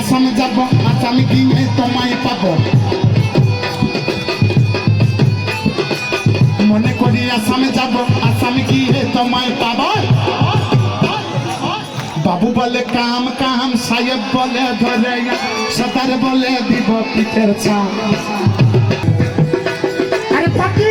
আসামে যাব, আসামে গিয়ে তোমায় পাবো। মনে করি আসামে যাব, আসামে গিয়ে তোমায় পাবো। বাবু বলে, কাম কাম, সাহেব বলে ধরে সদার বলে দিব পিঠের ছাম আরে পাখি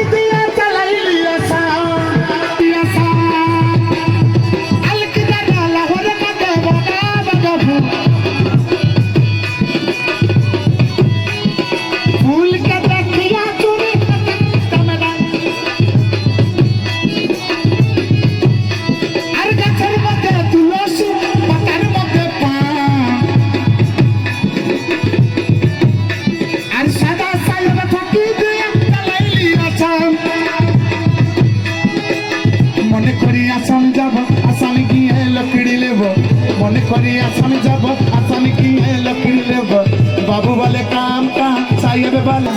মনে করি আসাম যাব, আসামে গিয়ে লকড়ি লেব। মনে করি আসাম যাব, আসামে গিয়ে লকড়ি লেব। বাবু বলে কাম কাম, সাহেব বলে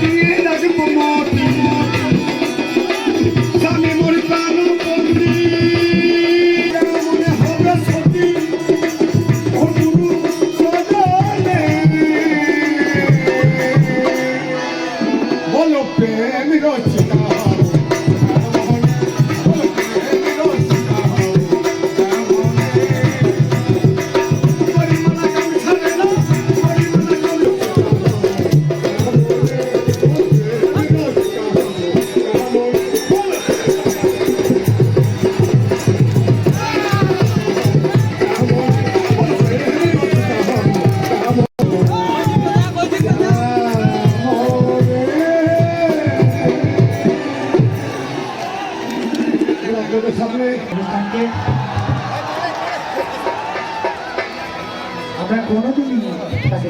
Diye ragbo moti Sami murkana poti Mone hobe soti Oduru sodale বলো প্রেম রচিতা অনুষ্ঠানকে। আমরা কোনোদিনই তাকে